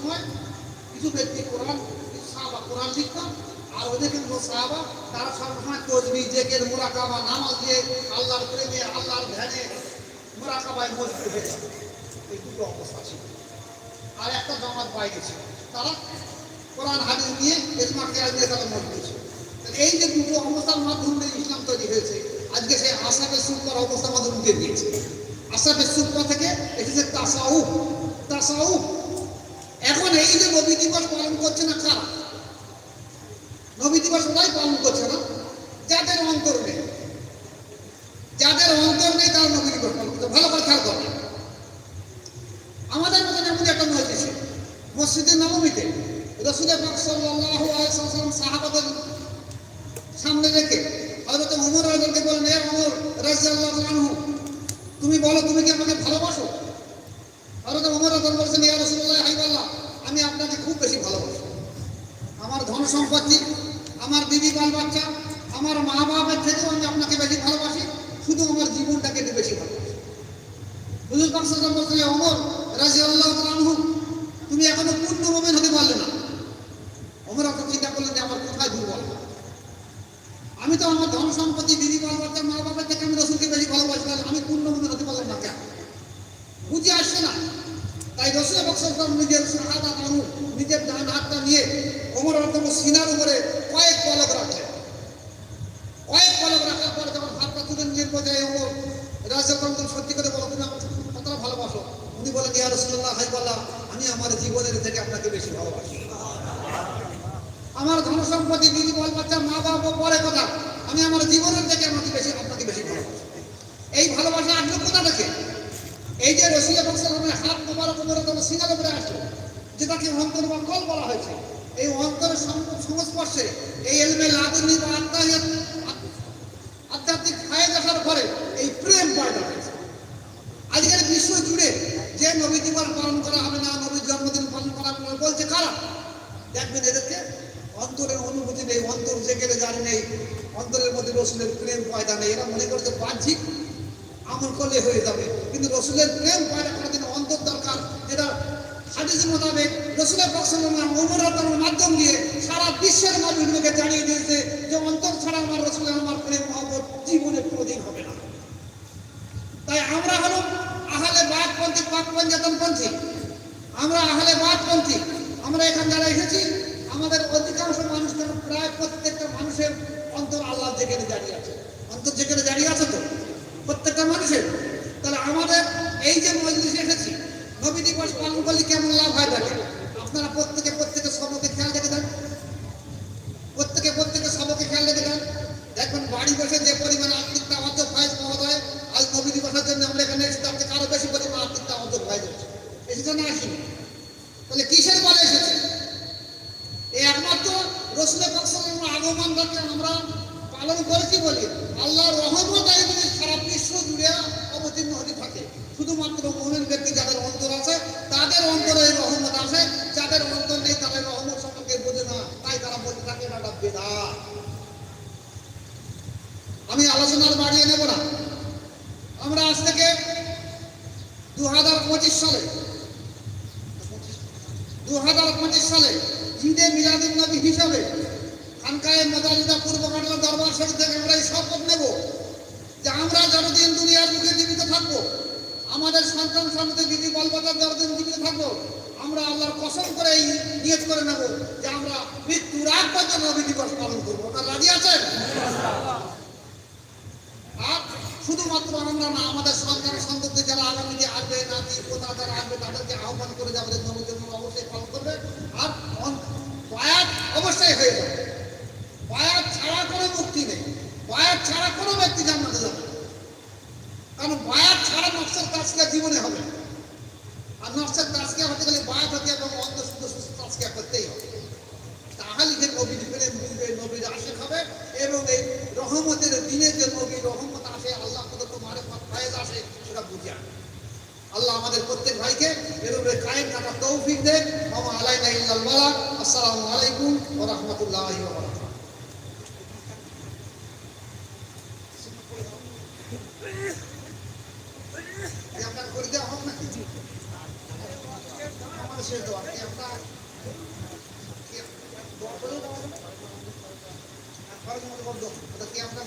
সময় কিছু ব্যক্তি কোরআন সাহাবা কোরআন লিখতাম, আর ওদেরকে সাহাবা, তারা সবসময় তসবি জেকের মোরাকাবা নামাজ দিয়ে আল্লাহর প্রেমে, আল্লাহর ধ্যানে মোরাকাবায় মজবুত হয়ে যাবে এই দুটো অবস্থা ছিল। আর একটা জামাত বাইরে ছিল। তারা কোরআন, হাদিস নিয়ে এজমা কেয়ার দিয়ে তারা মজবুত ছিল। এই যে দুটো অবস্থার মাধ্যমে ইসলাম তৈরি হয়েছে, আজকে সেই আসাফের সুপার অবস্থার মাধ্যমে উঠে দিয়েছে আসাফের সুপার থেকে এসেছে তাসাউফ। তাসাউফ এখন এই যে নবী দিবস পালন করছে না কারা নবী দিবস ওরাই পালন করছে না। যাদের অন্তর নেই। যাদের অন্তর নেই, তারা নবী দিবস পালন করছে। ভালো করে খেয়াল করবে আমাদের মতন এমন একটা মসজিদ মসজিদের নবমীতে রসুলের পাক সাহাবাদের সামনে রেখে হযরত ওমর রাদিয়াল্লাহু বলেন হে ওমর রাদিয়াল্লাহু আনহু, তুমি বলো তুমি কি আমাকে ভালোবাসো? ওমর রাদিয়াল্লাহু বলেন ইয়া রাসূলুল্লাহ হাইবাল্লাহ আমি আপনাকে খুব বেশি ভালোবাসি। আমার ধন সম্পত্তি, আমার বিবি বাল বাচ্চা আমার মা বাবার থেকেও আমি আপনাকে বেশি ভালোবাসি, শুধু আমার জীবনটাকে একটু বেশি ভালোবাসি। হুজুর আলাইহি ওয়াসাল্লাম ওমর রাদিয়াল্লাহু তুমি এখনও পূর্ণ মুমিন হতে পারলে না। ওমর আপনি চিন্তা করলেন যে, আমার কোথায় দুর্বল আমি তো আমার ধন সম্পত্তি দিদি বাল বাচ্চা মা বাবার থেকে আমি রসুলকে বেশি ভালোবাসি আমি পূর্ণ মুমিন হতে পারলাম না কেন? বুঝে আসছে না। তাই রসুল বক্সাম নিজের শাহাদা মানু নিজের ডান হাতটা নিয়ে ওমর আদম সিনার উপরে কয়েক পলক রাখলেন কয়েক পলক রাখার পরে যখন হাতটা তুলে নিজের বোঝায় ওমর রাজাকান্ত সত্যি করে বলো, তুমি কতটা ভালোবাসো? উনি বলেন, ইয়া রসুল্লাহ হাই বললাম আমি আমার জীবনের থেকে আপনাকে বেশি ভালোবাসি। আমার ধন সম্পত্তি দিদি বল বাচ্চা মা বাবা পরে কথা। আমি আমার জীবনের থেকে আমাকে বেশি, আপনাকে বেশি ভালোবাসি। এই ভালোবাসা আসলো কোথা থেকে? এই যে রসিয়া বক্সের হাত মোবারক উপরে তোমার সিনার উপরে আসলো যেটাকে অন্তর বা কল বলা হয়েছে। এই অন্তরের সংস্পর্শে এই এলমে লাগুনি বা আত্মাহিয়াত আধ্যাত্মিক ফায়েদ আসার পরে এই প্রেম পয়দা হয়েছে। আজকের বিশ্ব জুড়ে যে নবী জীবন পালন করা হবে না নবীর জন্মদিন পালন করা হবে বলছে কারা? দেখবেন এদেরকে অন্তরের অনুভূতি নেই, অন্তর জেগে জানি নেই, অন্তরের মধ্যে রসুলের প্রেম পয়দা নেই। এরা মনে করছে বাহ্যিক আমল করলে হয়ে যাবে। কিন্তু রসুলের প্রেম পয়দা করার জন্য অন্তর দরকার। যেটা হাদিস মোতাবেক রসুলের পক্ষের অমরাতনের মাধ্যম দিয়ে সারা বিশ্বের মানুষগুলোকে জানিয়ে দিয়েছে যে অন্তর ছাড়া আমার রসুলের আমার প্রেম, মহব্বত জীবনে কোনোদিন হবে না। তাই আমরা হলো আহলে বাদপন্থী পাক পঞ্জাতনপন্থী আমরা আহলে বাদপন্থী আমরা এখানে যারা এসেছি, আমাদের অধিকাংশ মানুষ প্রায় প্রত্যেকটা মানুষের অন্তর আল্লাহ যেখানে দাঁড়িয়ে আছে। অন্তর যেখানে দাঁড়িয়ে আছে তো? মানুষের তাহলে আমাদের এই যে মজলিসে এসেছি, নবী দিবস পালন করলে কেমন লাভ হয় থাকে আপনারা প্রত্যেকে প্রত্যেকে সবকে খেয়াল রেখে দেন প্রত্যেকে প্রত্যেকে সবকে খেয়াল রেখে দেন দেখবেন বাড়ি বসে যে পরিমাণ আর্থিকটা অত ফাইজ পাওয়া যায় আজ নবী দিবসের জন্য আমরা এখানে এসেছি তার থেকে আরও বেশি পরিমাণ আর্থিকটা অত ফাইজ হচ্ছে এসেছে না আসেনি তাহলে কিসের বলে এসেছে এই একমাত্র রসুলের পক্ষের আগমনটাকে আমরা পালন করেছি বলি আল্লাহর রহমত এই যদি সারা বিশ্ব জুড়ে অবতীর্ণ হতে থাকে শুধুমাত্র মোমেন ব্যক্তি যাদের অন্তর আছে, তাদের অন্তরে এই রহমত আছে, যাদের অন্তর নেই তাদের রহমত সম্পর্কে বোঝে না। তাই তারা বলতে থাকে না বেদাত আমি আলোচনার বাড়িয়ে নেব না। আমরা আজ থেকে দু হাজার পঁচিশ সালে দু হাজার পঁচিশ সালে ঈদে মিলাদুল নবী হিসাবে খানকায় মদালিদা পূর্ব বাংলা দরবার শরীফ থেকে আমরা এই শপথ নেব যে আমরা যতদিন দুনিয়ার মুখে জীবিত থাকব আমাদের সন্তান সন্ততি দিদি বলবাজার যতদিন জীবিত থাকব, আমরা আল্লাহর কসম করে এই নিয়ত করে নেব যে আমরা মৃত্যুর আগ পর্যন্ত নবী দিবস পালন করব। ওটা রাজি আছেন? আর শুধুমাত্র আমরা না, আমাদের সন্তান সন্ততি যারা আগামীতে আসবে, নাতি, পোতা যারা আসবে, তাদেরকে আহ্বান করে যাবে নবী দিবস অবশ্যই পালন করবে। আর অবশ্যই হয়ে যাবে বায়াত ছাড়া কোনো মুক্তি নেই বায়াত ছাড়া কোনো ব্যক্তি জান্নাতে যাবে না। কারণ বায়াত ছাড়া নকশের কাজকে জীবনে হবে। আর নকশের হতে গেলে বায়াত হতে এবং শুদ্ধ, সুস্থ করতেই হবে। তাহলে যে বুঝবে নবীর হবে এবং এই রহমতের দিনে যে নবীর রহমত আসে, আল্লাহ প্রদত্ত মারে ফায়েজ আসে, সেটা বুঝে আনে। আল্লাহ আমাদের প্রত্যেক ভাইকে এর কায়েম থাকার তৌফিক দেয় মামা আলাইনা ইল্লাল আসসালামু আলাইকুম ওয়া রাহমাতুল্লাহি এই আপনার করে দেওয়া হোক নাকি আমাদের শেষ দেওয়া একটা দোয়া করে দাও খরচ মতো করতো ওটা কি আমরা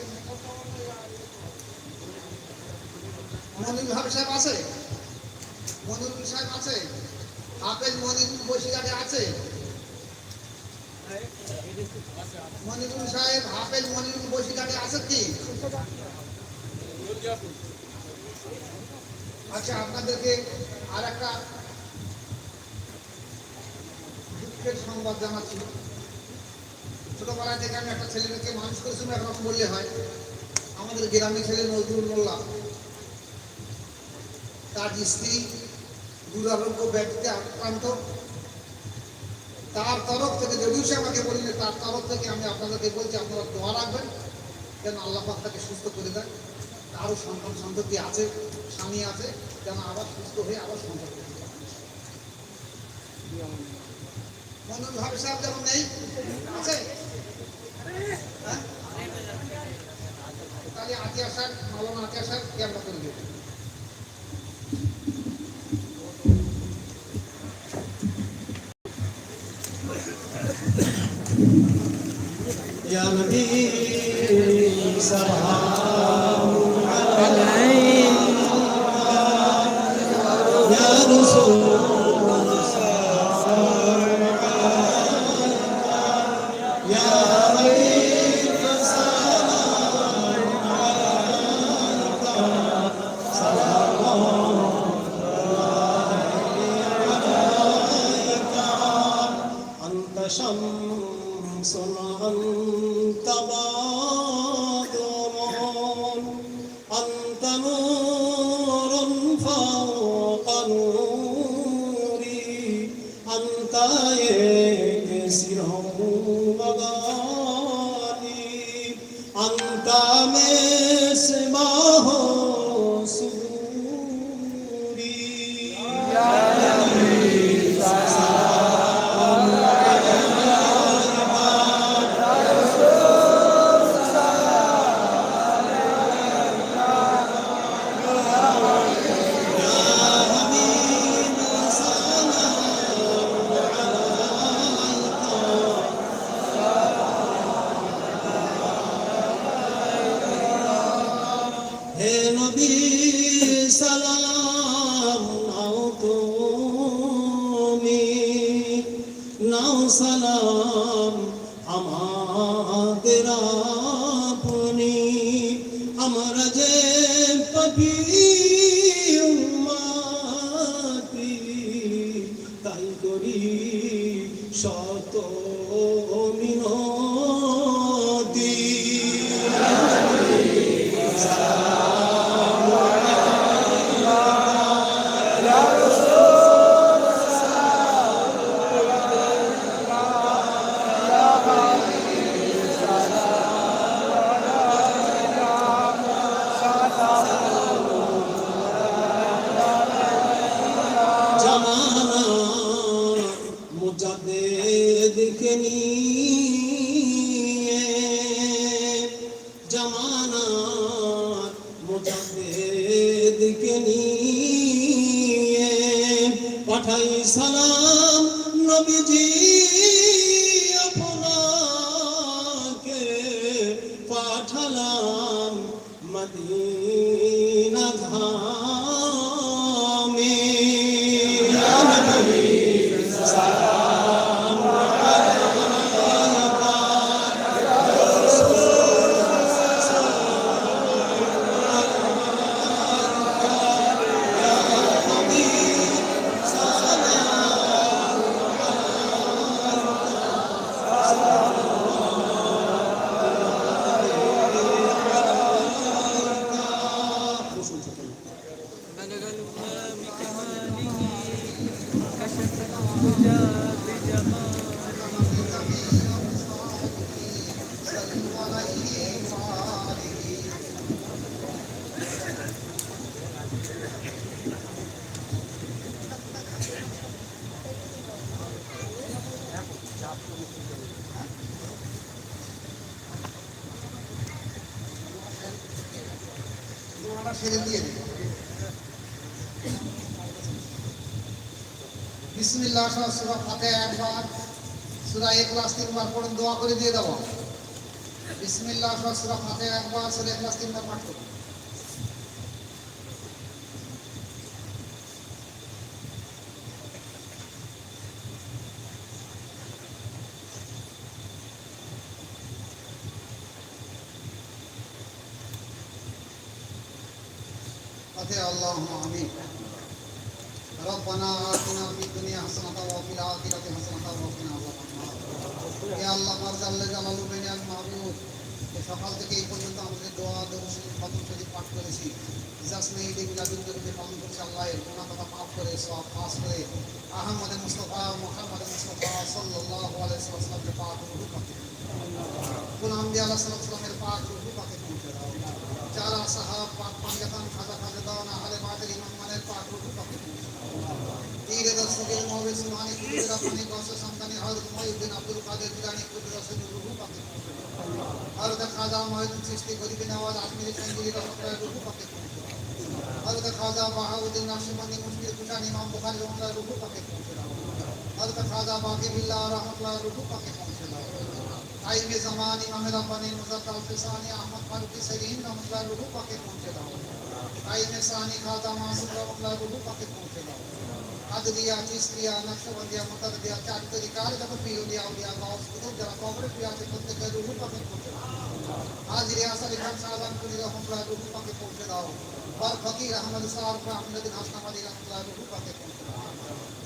মনির ভাব সাহেব আছে মনিরুল সাহেব আছে হাফেজ মনিরুল বসিরহাটে আছে মনিরুল সাহেব, হাফেজ মনিরুল বসিরহাটে আছে কি? আচ্ছা আপনাদেরকে আর একটা দুঃখের সংবাদ জানাচ্ছি। ছোটবেলায় থেকে আমি একটা ছেলেকে মানুষ করেছিলাম এখন বললে হয়, আমাদের গ্রামে ছেলে নজরুল মোল্লা। তার স্ত্রী দুরারোগ্য ব্যক্তিতে আক্রান্ত তার তরফ থেকে, যদিও সে আমাকে বলিনি, তার তরফ থেকে আমি আপনাদেরকে বলছি, আপনারা দোয়া রাখবেন যেন আল্লাহ পাক তাকে সুস্থ করে দেয় তারও সন্তান সন্ততি আছে, স্বামী আছে, যেন আবার সুস্থ হয়ে আবার সন্তান। মনোজ ভাবে সাহেব যেমন নেই, আছে হ্যাঁ? তাহলে আতিয়া সাহেব মালানা আতিয়া সাহেব ক্যামেরা করে দেবেন يا نبي سلام عليك شمس أنت নিয়ে পাঠাই সালাম নবীজি আপনাকে পাঠালাম মদিনা। সেরে দিয়ে দিই বিসমিল্লাহ সহ সুরা ফাতে একবার, সুরা এখলাস তিনবার পড়ুন, দোয়া করে দিয়ে দেবো বিসমিল্লাহ সহ সুরা ফাতে একবার, সুরা এখলাস তিনবার পাঠ করুন। থেকে এই পর্যন্ত আমাদের দোয়া, দরুদ খতম শরীফ পাঠ করেছি। জাসনে ঈদ নবী পালন করেছি আল্লাহ, এর গুনাহ কথা মাফ করে, সওয়াব পাস করে। আহমদ মুস্তাফা, মুহাম্মদ মুস্তাফা সাল্লাল্লাহু আলাইহি ওয়াসাল্লামের পাক রূহ পাকে কোন আম্বিয়া আলাইহিস সালামের পাক রূহ পাকে পৌঁছে দাও যারা সাহাব, পাক পাঞ্জাতান, খাজা খাজা দাওয়ান আহলে মাদের ইমাম মানের পাক রূহ পাকে পৌঁছে দাও পীর দস্তগীর মৌলভী সুবহানী কুতুবের রাব্বানী গৌস সন্তানী, হযরত মুঈনুদ্দিন আব্দুল কাদের, জিলানী কুদরতের রূহ পাকে পৌঁছে দাও হযরত খাজা মুঈনুদ্দিন চিশতি গরিবি নওয়াজ আজমিরি সঞ্জুরি রহমাতুল্লাহ রূহ পাকে পৌঁছে দাও হযরত খাজা বাহাউদ্দিন নাশিবন্দি মুশকিল কুশান ইমাম বুখারী রহমাতুল্লাহ রূহ পাকে পৌঁছে দাও হযরত খাজা বাকি বিল্লাহ রহমাতুল্লাহ রূহ পাকে পৌঁছে দাও টাইমে জামান ইমাম রাব্বানী মুজাদ্দাল ফিসানি আহমদ ফারুকি সরিন রহমাতুল্লাহ রূহ পাকে পৌঁছে দাও টাইমে সানি খাজা মাসুদ রহমাতুল্লাহ রূহ পাকে পৌঁছে দাও কাদরিয়া চিস্তিয়া নকশবন্দিয়া মুতারদিয়া চার তরিকার যত পিউলিয়া উলিয়া গাউস কুতুব যারা কবরে পিয়া আছে প্রত্যেকের রূহ হাজিরে আসারি খান সাহাবান কুলি রহমতুল্লাহ রূহ পাকে পৌঁছে দাও। বার ফকির আহমদ সাহার আহমদ হাসনামাদি রহমতুল্লাহ রূহ পাকে পৌঁছে দাও।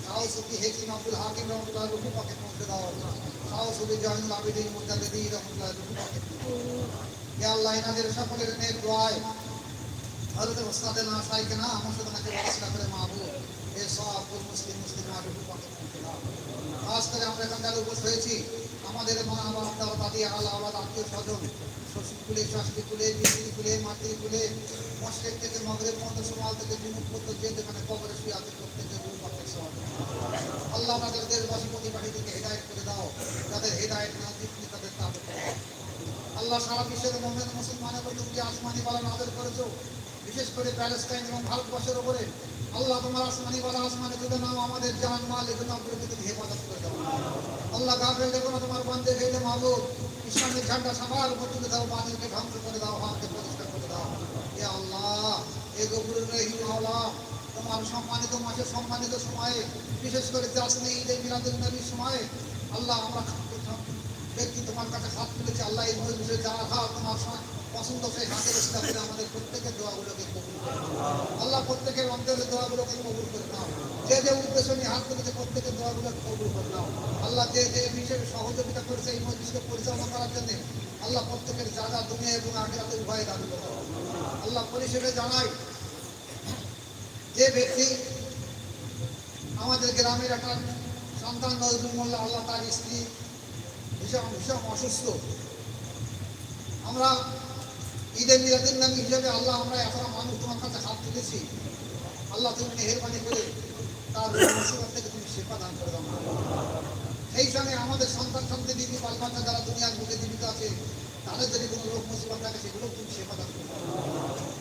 সাউসুফি হেকিম আব্দুল হাকিম রহমতুল্লাহ রূহ পাকে পৌঁছে দাও। সাউসুফি জয়নুল আবিদিন মুজাদ্দিদি রহমতুল্লাহ রূহ পাকে ইয়া আল্লাহ, এনাদের সকলের নেক দোয়ায় হযরত ওস্তাদে না সাইকে না আমার সাথে নাকি ওয়াসিলা করে মাহবুব। এ সব মুসলিম মুসলিম আর রূহ পৌঁছে দাও। খাস করে আমরা এখানে যারা উপস্থিত হয়েছি। আমাদের মা দাদা, দাদি আল্লাহ আল্লাহ আত্মীয় স্বজন শ্বশুর কুলে শাশুড়ি কুলে মিস্ত্রি কুলে মাতৃ কুলে মসজিদ থেকে মগরের মতো সমাল থেকে পর্যন্ত যে যেখানে কবরে শুয়ে আছে প্রত্যেকের রূপ পাকে সব আল্লাহ আমাদের দেশবাসী প্রতিবাদী থেকে হেদায়ত করে দাও, যাদের হেদায়ত না দিচ্ছি তাদের তাদের আল্লাহ সারা বিশ্বের মোহাম্মদ মুসলমানের উপর তুমি আসমানি বালা নাদের করেছ, বিশেষ করে প্যালেস্টাইন এবং ভারতবর্ষের উপরে। আল্লাহ তোমার আসমানি বালা আসমানে তুলে নাও আমাদের জান মাল এগুলো হেফাজত করে দাও। আল্লাহ গাফেল দেখো না, তোমার বন্ধে গেলে মাহবুব। ইসলামের ঝান্ডা সবার উপর তুলে দাও বাতিলকে ধ্বংস করে দাও, হাতকে পরিষ্কার করে দাও। এ আল্লাহ এ গফুরের রহিম আল্লাহ তোমার সম্মানিত মাসের সম্মানিত সময়ে, বিশেষ করে জাসনে, ঈদে মিলাদুল নবীর সময়ে, আল্লাহ আমরা ব্যক্তি তোমার কাছে হাত তুলেছে, আল্লাহ এই মজলিসে যারা হাত তোমার পছন্দ সেই হাতের ইস্তা করে আমাদের প্রত্যেকের দোয়াগুলোকে কবুল করে। আল্লাহ প্রত্যেকের অন্তরের দোয়াগুলোকে কবুল করে নাও। যে যে উদ্দেশ্য নিয়ে হাত তুলেছে, প্রত্যেকের দোয়াগুলোকে কবুল করে নাও। আল্লাহ প্রত্যেকের জানাই যে ব্যক্তি আমাদের গ্রামের একটা সন্তান নজরুল আল্লাহ তার স্ত্রী ভীষণ ভীষণ অসুস্থ। আমরা ঈদে মিলাদুল নবী হিসেবে আল্লাহ, আমরা এখন মানুষ তোমার কাছে হাত তুলেছি। আল্লাহ তুমি মেহরবানি করে তার থেকে তুমি সেবা দান করে দাও। সেই সঙ্গে আমাদের সন্তান সন্তান দিদি বালবাচ্চা যারা দুনিয়ার বুকে জীবিত আছে তাদের যদি কোনো রোগ মুসিবত থাকে সেগুলো তুমি সেবা দান করে দাও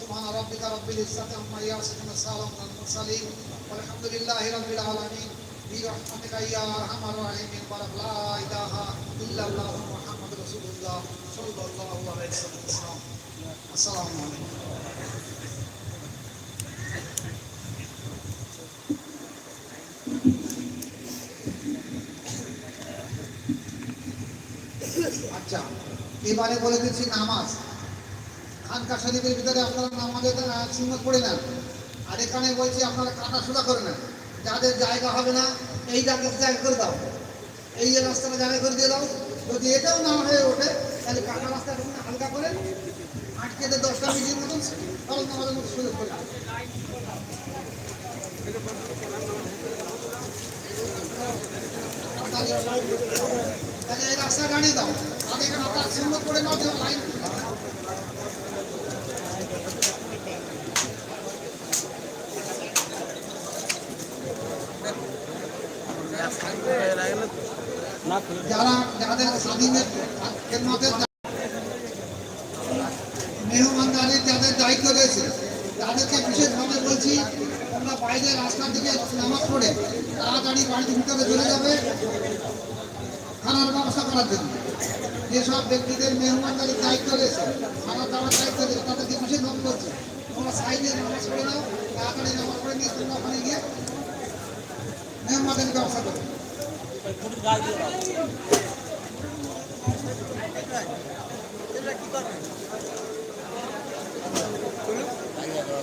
سبحان ربك رب العزة عما يصفون السلام على المرسلين والحمد لله رب العالمين برحمتك يا ارحم الراحمين بارك لا اله الا الله محمد رسول الله صلى الله عليه وسلم السلام عليكم আচ্ছা এবারে বলে দিচ্ছি নামাজ। খানকা শরীফের ভিতরে আপনারা নামাজের সুন্নত করে নেন। আর এখানে বলছি আপনারা কাটা সোজা করে নেন। যাদের জায়গা হবে না, এই জায়গাটা জায়গা করে দাও। এই যে রাস্তাটা জায়গা করে দিয়ে দাও। যদি এটাও না হয়ে ওঠে, তাহলে কাটা রাস্তা হালকা করে আটকে দিয়ে দশটা মিনিটের মতন তাহলে নামাজের মতো সুযোগ করে। তাহলে এই রাস্তা দাঁড়িয়ে দাও। যারা যাদের স্বাধীনের মেহমানদারির যাদের দায়িত্ব রয়েছে তাদেরকে বিশেষভাবে বলছি তোমরা বাইরে রাস্তার দিকে নামাজ পড়ে তাড়াতাড়ি বাড়ির ভিতরে চলে যাবে খানার ব্যবস্থা করার জন্য যেসব ব্যক্তিদের মেহমানদারি দায়িত্ব রয়েছে খাওয়া দাওয়ার দায়িত্ব রয়েছে, তাদেরকে বিশেষ নক করছে। তোমরা সাইডে নামাজ পড়ে নাও, তাড়াতাড়ি নামাজ পড়ে নিয়ে তোমরা ওখানে গিয়ে মেহমানদারের ব্যবস্থা করো। কি করবে?